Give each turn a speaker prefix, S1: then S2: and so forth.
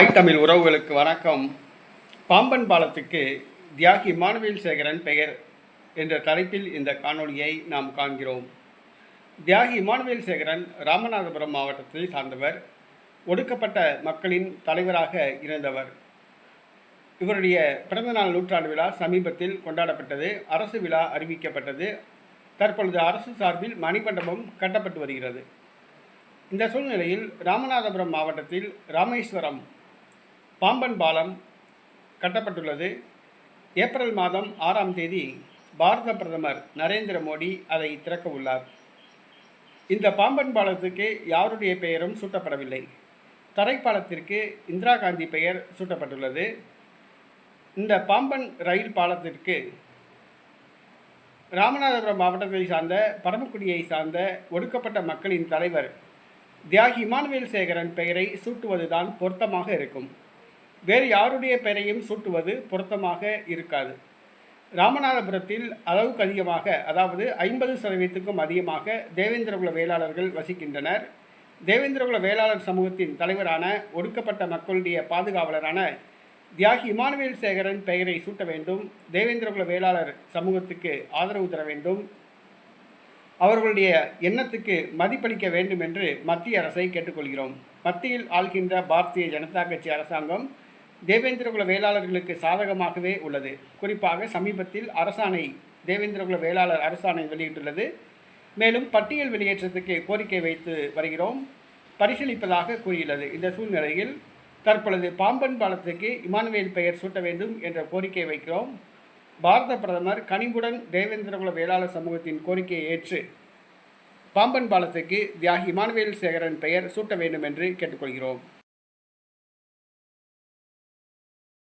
S1: தமிழ் உறவுகளுக்கு வணக்கம். பாம்பன் பாலத்துக்கு தியாகி மாணவியல் சேகரன் பெயர் என்ற தலைப்பில் இந்த காணொளியை நாம் காண்கிறோம். தியாகி மாணவியல் சேகரன் ராமநாதபுரம் மாவட்டத்தை சார்ந்தவர் ஒடுக்கப்பட்ட மக்களின் தலைவராக இருந்தவர். இவருடைய பிறந்தநாள் நூற்றாண்டு விழா சமீபத்தில் கொண்டாடப்பட்டது அரசு விழா அறிவிக்கப்பட்டது. தற்பொழுது அரசு சார்பில் மணிமண்டபம் கட்டப்பட்டு வருகிறது. இந்த சூழ்நிலையில் ராமநாதபுரம் மாவட்டத்தில் ராமேஸ்வரம் பாம்பன் பாலம் கட்டப்பட்டுள்ளது. ஏப்ரல் மாதம் ஆறாம் தேதி பாரத பிரதமர் நரேந்திர மோடி அதை திறக்க உள்ளார். இந்த பாம்பன் பாலத்துக்கு யாருடைய பெயரும் சூட்டப்படவில்லை. தரைப்பாலத்திற்கு இந்திரா காந்தி பெயர் சூட்டப்பட்டுள்ளது. இந்த பாம்பன் ரயில் பாலத்திற்கு ராமநாதபுரம் மாவட்டத்தை சார்ந்த பரமக்குடியை சார்ந்த ஒடுக்கப்பட்ட மக்களின் தலைவர் தியாகி இமானுவேல் சேகரன் பெயரை சூட்டுவதுதான் பொருத்தமாக இருக்கும். வேறு யாருடைய பெயரையும் சூட்டுவது பொருத்தமாக இருக்காது. ராமநாதபுரத்தில் அளவுக்கு அதிகமாக அதாவது ஐம்பது சதவீதத்துக்கும் அதிகமாக தேவேந்திரகுல வேளாளர்கள் வசிக்கின்றனர். தேவேந்திரகுல வேளாளர் சமூகத்தின் தலைவரான ஒடுக்கப்பட்ட மக்களுடைய பாதுகாவலரான தியாகி இமானுவேல் சேகரன் பெயரை சூட்ட வேண்டும். தேவேந்திரகுல வேளாளர் சமூகத்துக்கு ஆதரவு தர வேண்டும். அவர்களுடைய எண்ணத்துக்கு மதிப்பளிக்க வேண்டும் என்று மத்திய அரசை கேட்டுக்கொள்கிறோம். மத்தியில் ஆள்கின்ற பாரதிய ஜனதா கட்சி அரசாங்கம் தேவேந்திரகுல வேளாளர்களுக்கு சாதகமாகவே உள்ளது. குறிப்பாக சமீபத்தில் அரசாணை தேவேந்திரகுல வேளாளர் அரசாணை வெளியிட்டுள்ளது. மேலும் பட்டியல் வெளியேற்றத்துக்கு கோரிக்கை வைத்து வருகிறோம். பரிசீலிப்பதாக கூறியுள்ளது. இந்த சூழ்நிலையில் தற்பொழுது பாம்பன் பாலத்துக்கு இமானுவேல் பெயர் சூட்ட வேண்டும் என்ற கோரிக்கை வைக்கிறோம். பாரத பிரதமர் கனிவுடன் தேவேந்திரகுல வேளாளர் சமூகத்தின் கோரிக்கையை ஏற்று பாம்பன் பாலத்துக்கு தியாகி இமானுவேல் சேகரன் பெயர் சூட்ட வேண்டும் என்று கேட்டுக்கொள்கிறோம்.